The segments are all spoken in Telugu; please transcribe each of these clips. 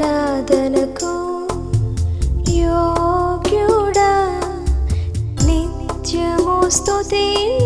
ఆరాధనకు యోగ్యుడా నిత్యము స్తుతించెదము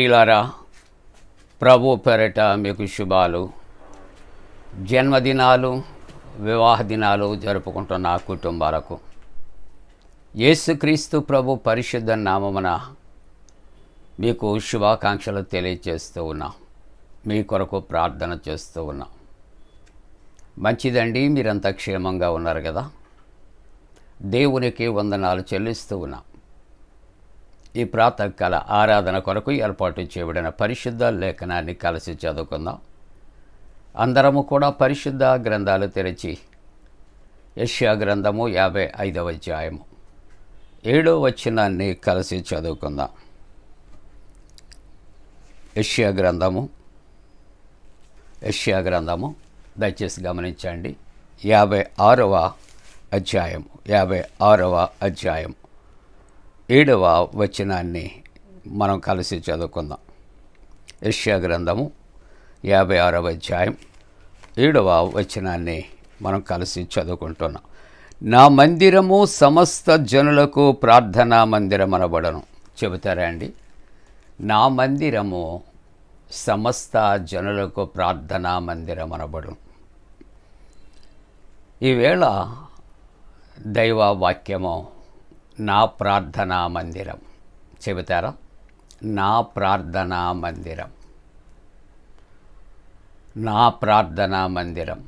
ప్రియులారా ప్రభు పెరట మీకు శుభాలు. జన్మదినాలు వివాహ దినాలు జరుపుకుంటున్న కుటుంబాలకు. యేసుక్రీస్తు ప్రభు పరిశుద్ధ నామమున మీకు శుభాకాంక్షలు తెలియజేస్తూ ఉన్నా మీ కొరకు ప్రార్థన చేస్తూ ఉన్నా. మంచిదండి మీరంతా క్షేమంగా ఉన్నారు కదా. దేవునికి వందనాలు చెల్లిస్తూ ఉన్నా. ఈ ప్రాతకాల ఆరాధన కొరకు ఏర్పాటు చేయబడిన పరిశుద్ధ లేఖనాన్ని కలిసి చదువుకుందాం. అందరము కూడా పరిశుద్ధ గ్రంథాలు తెరిచి యష్యా గ్రంథము యాభై ఐదవ అధ్యాయము ఏడో వచనాన్ని కలిసి చదువుకుందాం. యష్యా గ్రంథము యష్యా గ్రంథము దయచేసి గమనించండి. యాభై ఆరవ అధ్యాయం యాభై ఆరవ అధ్యాయం ఏడవ వచనాన్ని మనం కలిసి చదువుకుందాం. యష్యా గ్రంథము యాభై ఆరవ అధ్యాయం ఏడవ వచనాన్ని మనం కలిసి చదువుకుంటున్నాం. నా మందిరము సమస్త జనులకు ప్రార్థనా మందిరం అనబడను చెబుతారా అండి? నా మందిరము సమస్త జనులకు ప్రార్థనా మందిరం అనబడును ఈవేళ దైవ వాక్యము నా ప్రార్థనా మందిరం. చెబుతారా? నా ప్రార్థనా మందిరం. నా ప్రార్థనా మందిరం.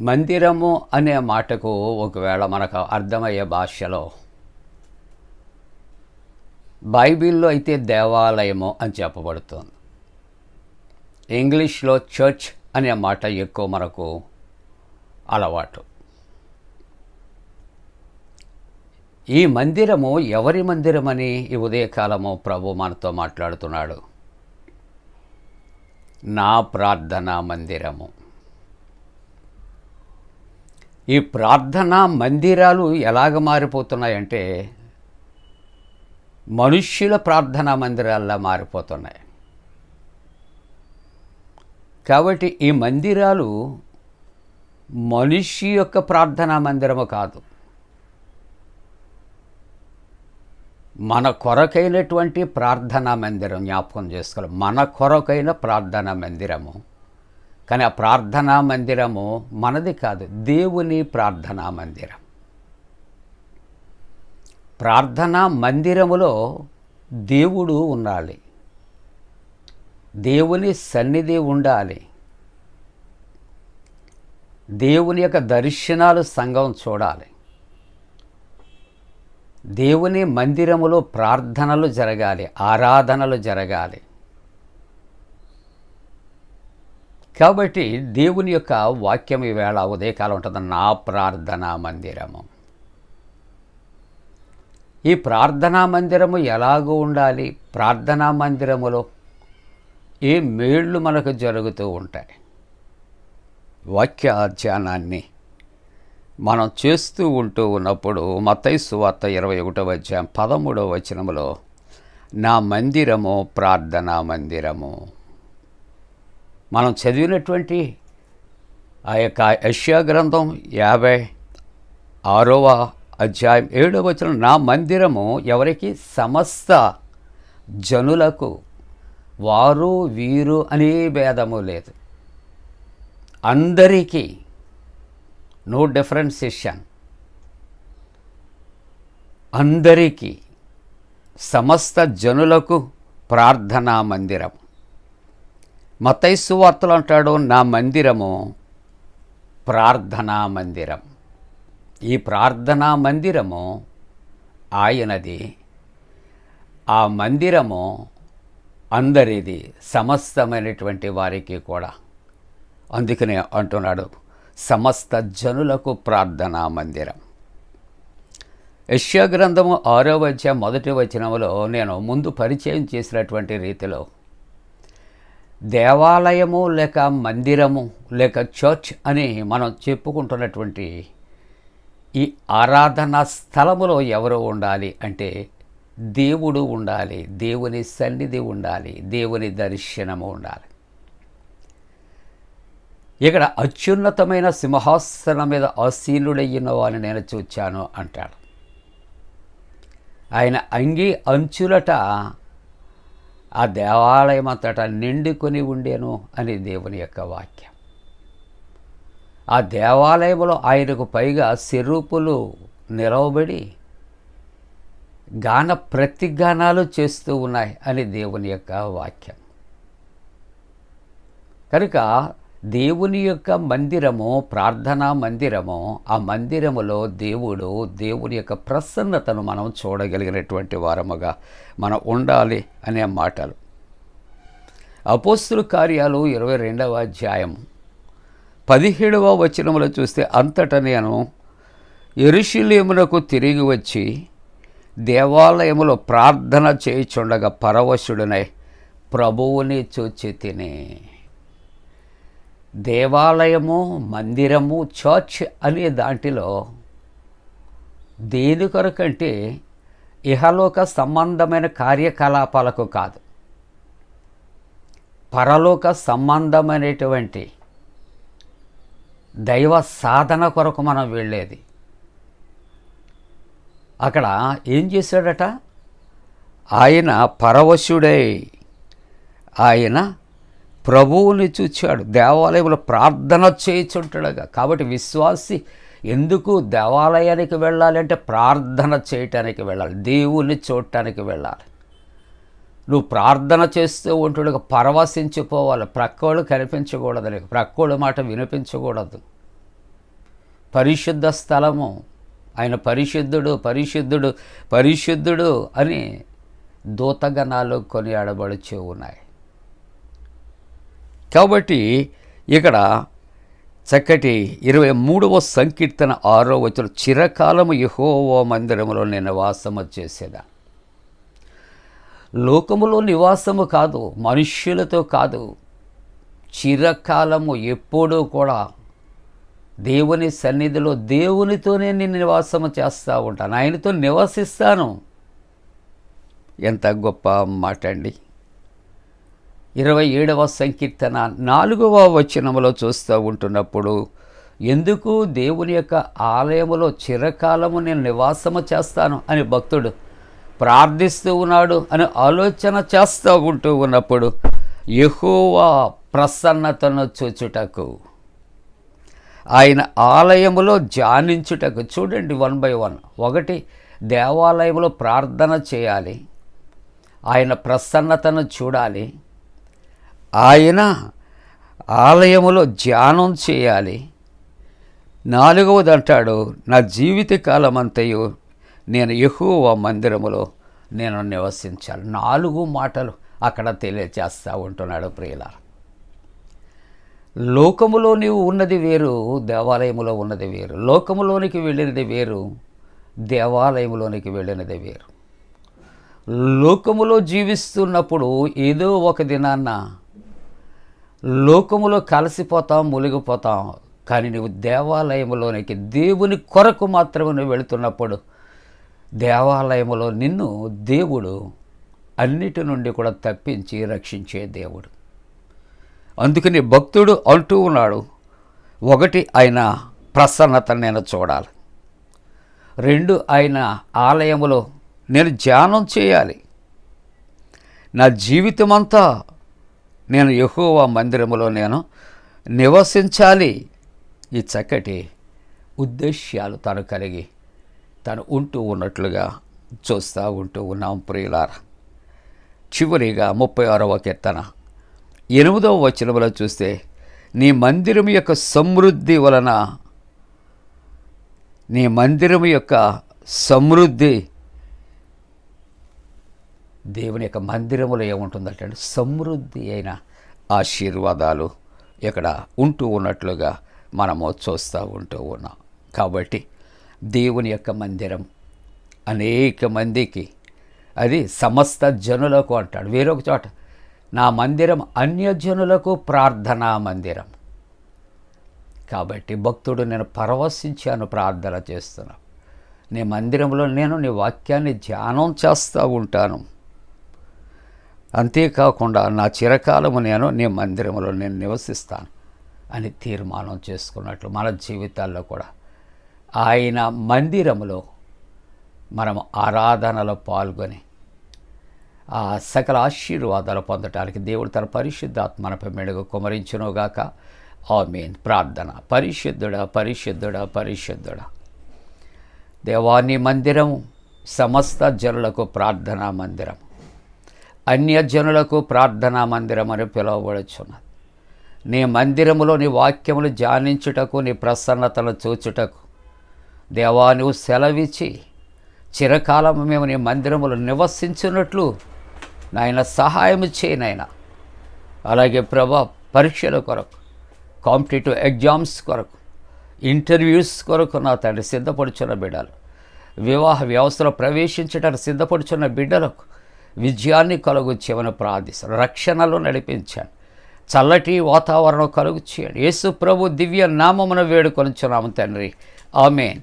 మందిరము అనే మాటకు ఒకవేళ మనకు అర్థమయ్యే భాషలో బైబిల్లో అయితే దేవాలయము అని చెప్పబడుతుంది. ఇంగ్లీష్లో చర్చ్ అనే మాట ఎక్కువ మనకు అలవాటు. ఈ మందిరము ఎవరి మందిరమని ఈ ఉదయకాలము ప్రభు మనతో మాట్లాడుతున్నాడు? నా ప్రార్థనా మందిరము. ఈ ప్రార్థనా మందిరాలు ఎలాగ మారిపోతున్నాయంటే మనుష్యుల ప్రార్థనా మందిరాల్లా మారిపోతున్నాయి. కాబట్టి ఈ మందిరాలు మనిషి యొక్క ప్రార్థనా మందిరము కాదు. మన కొరకైనటువంటి ప్రార్థనా మందిరం జ్ఞాపకం చేసుకోవాలి. మన కొరకైన ప్రార్థనా మందిరము. కానీ ఆ ప్రార్థనా మందిరము మనది కాదు దేవుని ప్రార్థనా మందిరం. ప్రార్థనా మందిరములో దేవుడు ఉండాలి. దేవుని సన్నిధి ఉండాలి. దేవుని యొక్క దర్శనాలు సంఘం చూడాలి. దేవుని మందిరములో ప్రార్థనలు జరగాలి ఆరాధనలు జరగాలి. కాబట్టి దేవుని యొక్క వాక్యం ఈవేళ ఉదయకాలం ఉంటుంది నా ప్రార్థనా మందిరము. ఈ ప్రార్థనా మందిరము ఎలాగూ ఉండాలి? ప్రార్థనా మందిరములో ఏ మేళ్ళు మనకు జరుగుతూ ఉంటాయి? వాక్య ధ్యానాన్ని మనం చేస్తూ ఉంటూ ఉన్నప్పుడు మతైసు వార్త ఇరవై ఒకటో అధ్యాయం పదమూడవ వచనములో నా మందిరము ప్రార్థనా మందిరము. మనం చదివినటువంటి ఆ యొక్క యష్యా గ్రంథం యాభై ఆరవ అధ్యాయం ఏడవ వచనం నా మందిరము ఎవరికి? సమస్త జనులకు. వారు వీరు అనే భేదము లేదు. అందరికీ నో డిఫరెన్సేషన్ అందరికీ సమస్త జనులకు ప్రార్థనా మందిరం. మతైసు వార్తలు అంటాడు నా మందిరము ప్రార్థనా మందిరం. ఈ ప్రార్థనా మందిరము ఆయనది. ఆ మందిరము అందరిది సమస్తమైనటువంటి వారికి కూడా. అందుకనే అంటున్నాడు సమస్త జనులకు ప్రార్థనా మందిరం. యష్యా గ్రంథము ఆరో వచ్చే మొదటి వచనములో నేను ముందు పరిచయం చేసినటువంటి రీతిలో దేవాలయము లేక మందిరము లేక చర్చ్ అని మనం చెప్పుకుంటున్నటువంటి ఈ ఆరాధనా స్థలములో ఎవరు ఉండాలి అంటే దేవుడు ఉండాలి దేవుని సన్నిధి ఉండాలి దేవుని దర్శనము ఉండాలి. ఇక్కడ అత్యున్నతమైన సింహాసనం మీద ఆసీనుడయ్యున్న వాడిని నేను చూచాను అంటాడు. ఆయన అంగి అంచులట ఆ దేవాలయం అంతటా నిండుకొని ఉండేను అని దేవుని యొక్క వాక్యం. ఆ దేవాలయంలో ఆయనకు పైగా సిరూపులు నిలవబడి గాన ప్రతిగానాలు చేస్తూ ఉన్నాయి అని దేవుని యొక్క వాక్యం. కనుక దేవుని యొక్క మందిరము ప్రార్థనా మందిరము ఆ మందిరములో దేవుడు దేవుని యొక్క ప్రసన్నతను మనం చూడగలిగినటువంటి వారముగా మనం ఉండాలి అనే మాటలు. అపోస్తుల కార్యాలు ఇరవై రెండవ అధ్యాయం పదిహేడవ వచనములో చూస్తే అంతట నేను ఎరుషులేమునకు తిరిగి వచ్చి దేవాలయములో ప్రార్థన చేయుచుండగా పరవశుడనై ప్రభువుని చూచి తినే దేవాలయము మందిరము చర్చ్ అనే దాంట్లో దేని కొరకంటే ఇహలోక సంబంధమైన కార్యకలాపాలకు కాదు. పరలోక సంబంధమైనటువంటి దైవ సాధన కొరకు మనం వెళ్ళేది. అక్కడ ఏం చేశాడట? ఆయన పరవశుడై ఆయన ప్రభువుని చూచాడు. దేవాలయంలో ప్రార్థన చేయుచుంటాడుగా. కాబట్టి విశ్వాసి ఎందుకు దేవాలయానికి వెళ్ళాలి అంటే ప్రార్థన చేయటానికి వెళ్ళాలి. దేవుణ్ణి చూడటానికి వెళ్ళాలి. నువ్వు ప్రార్థన చేస్తూ ఉంటుండగా పరవశించిపోవాలి. ప్రక్కోళ్ళు కనిపించకూడదు నీకు. ప్రక్కోళ్ళ మాట వినిపించకూడదు. పరిశుద్ధ స్థలము. ఆయన పరిశుద్ధుడు పరిశుద్ధుడు పరిశుద్ధుడు అని దూతగణాలు కొనియాడబడుచు ఉన్నాయి. కాబట్టి ఇక్కడ చక్కటి ఇరవై మూడవ సంకీర్తన ఆరో వచ్చిన చిరకాలము యహోవో మందిరములో నేను వాసము చేసేదా. లోకములో నివాసము కాదు మనుష్యులతో కాదు చిరకాలము ఎప్పుడూ కూడా దేవుని సన్నిధిలో దేవునితోనే నేను నివాసము చేస్తూ ఉంటాను. ఆయనతో నివసిస్తాను. ఎంత గొప్ప మాట అండి ఇరవై ఏడవ సంకీర్తన నాలుగవ వచనములో చూస్తూ ఉంటున్నప్పుడు ఎందుకు దేవుని యొక్క ఆలయములో చిరకాలము నేను నివాసము చేస్తాను? అని భక్తుడు ప్రార్థిస్తూ ఉన్నాడు అని ఆలోచన చేస్తూ ఉంటూ ఉన్నప్పుడు యెహోవా ప్రసన్నతను చూచుటకు ఆయన ఆలయములో ధ్యానించుటకు. చూడండి వన్ బై వన్. ఒకటి దేవాలయంలో ప్రార్థన చేయాలి. ఆయన ప్రసన్నతను చూడాలి. ఆయన ఆలయములో ధ్యానం చేయాలి. నాలుగవది అంటాడు నా జీవిత కాలం అంతయు నేను ఎక్కువ మందిరములో నేను నివసించాలి. నాలుగు మాటలు అక్కడ తెలియచేస్తూ ఉంటున్నాడు ప్రియుల లోకములో నీవు ఉన్నది వేరు దేవాలయములో ఉన్నది వేరు. లోకములోనికి వెళ్ళినది వేరు దేవాలయములోనికి వెళ్ళినది వేరు. లోకములో జీవిస్తున్నప్పుడు ఏదో ఒక దినాన్న లోకములో కలిసిపోతాం మునిగిపోతాం. కానీ నువ్వు దేవాలయంలోనికి దేవుని కొరకు మాత్రమే నువ్వు వెళుతున్నప్పుడు దేవాలయములో నిన్ను దేవుడు అన్నిటి నుండి కూడా తప్పించి రక్షించే దేవుడు. అందుకని భక్తుడు అంటూ ఉన్నాడు ఒకటి ఆయన ప్రసన్నత నేను చూడాలి. రెండు ఆయన ఆలయములో నేను ధ్యానం చేయాలి. నా జీవితమంతా నేను యహోవా మందిరములో నేను నివసించాలి. ఈ చక్కటి ఉద్దేశ్యాలు తను కలిగి తను ఉంటూ ఉన్నట్లుగా చూస్తూ ఉంటూ ఉన్నాం ప్రియులార. చివరిగా ముప్పై ఆరవ కీర్తన. ఎనిమిదవ వచనములో చూస్తే నీ మందిరం యొక్క సమృద్ధి వలన నీ మందిరం యొక్క సమృద్ధి దేవుని యొక్క మందిరములో ఏముంటుందంటే సమృద్ధి అయిన ఆశీర్వాదాలు ఇక్కడ ఉంటూ ఉన్నట్లుగా మనము చూస్తూ ఉంటూ ఉన్నాం. కాబట్టి దేవుని యొక్క మందిరం అనేక మందికి అది సమస్త జనులకు అంటాడు. వేరొక చోట నా మందిరం అన్యజనులకు ప్రార్థనా మందిరం. కాబట్టి భక్తుడు నేను పరవశించాను ప్రార్థన చేస్తున్నాను నీ మందిరంలో నేను నీ వాక్యాన్ని ధ్యానం చేస్తూ ఉంటాను. అంతేకాకుండా నా చిరకాలము నేను నీ మందిరంలో నేను నివసిస్తాను అని తీర్మానం చేసుకున్నట్లు మన జీవితాల్లో కూడా. ఆయన మందిరములో మనం ఆరాధనలో పాల్గొని ఆ సకల ఆశీర్వాదాలు పొందటానికి దేవుడు తన పరిశుద్ధాత్మనపై మెడుగు కుమరించునుగాక. ఆమీన్. ప్రార్థన. పరిశుద్ధుడా పరిశుద్ధుడా పరిశుద్ధుడా. దేవాన్ని మందిరం సమస్త జనులకు ప్రార్థనా మందిరం అన్యజనులకు ప్రార్థనా మందిరం అని పిలువబడుచున్నది. నీ మందిరములో నీ వాక్యములు ధ్యానించుటకు నీ ప్రసన్నతను చూచుటకు. దేవా నువ్వు సెలవిచ్చి చిరకాలం మేము నీ మందిరములు నివసించినట్లు నాయన సహాయం చేయి అలాగే ప్రభా పరీక్షల కొరకు కాంపిటేటివ్ ఎగ్జామ్స్ కొరకు ఇంటర్వ్యూస్ కొరకు నా తండ్రి సిద్ధపడుచున్న బిడ్డలు వివాహ వ్యవస్థలో ప్రవేశించడానికి సిద్ధపడుచున్న బిడ్డలకు విజయాన్ని కలుగు ప్రార్థిస్తాను. రక్షణలో నడిపించాను చల్లటి వాతావరణం కలుగు చేయండి యేసు ప్రభు దివ్య నామమున వేడుకొనుచున్నాము తండ్రి. ఆమెన్.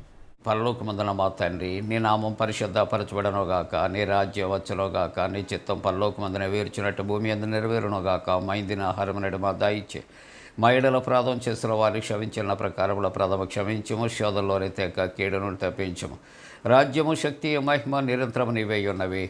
పరలోకమందున మా తండ్రి నీ నామం పరిశుద్ధపరచబడనుగాక నీ రాజ్యం వచ్చునుగాక నీ చిత్తం పరలోకమందున వేర్చినట్టు భూమి అందు నెరవేరునుగాక మైందిన ఆహారం నడు మా దాయిచ్చే మా ఎడల ప్రాధం చేసిన వారిని క్షమించిన ప్రకారముల ప్రథమ క్షమించము. శోధంలోనే తెక్క కీడును తప్పించము. రాజ్యము శక్తి మహిమ నిరంతరము నీవై ఉన్నవి.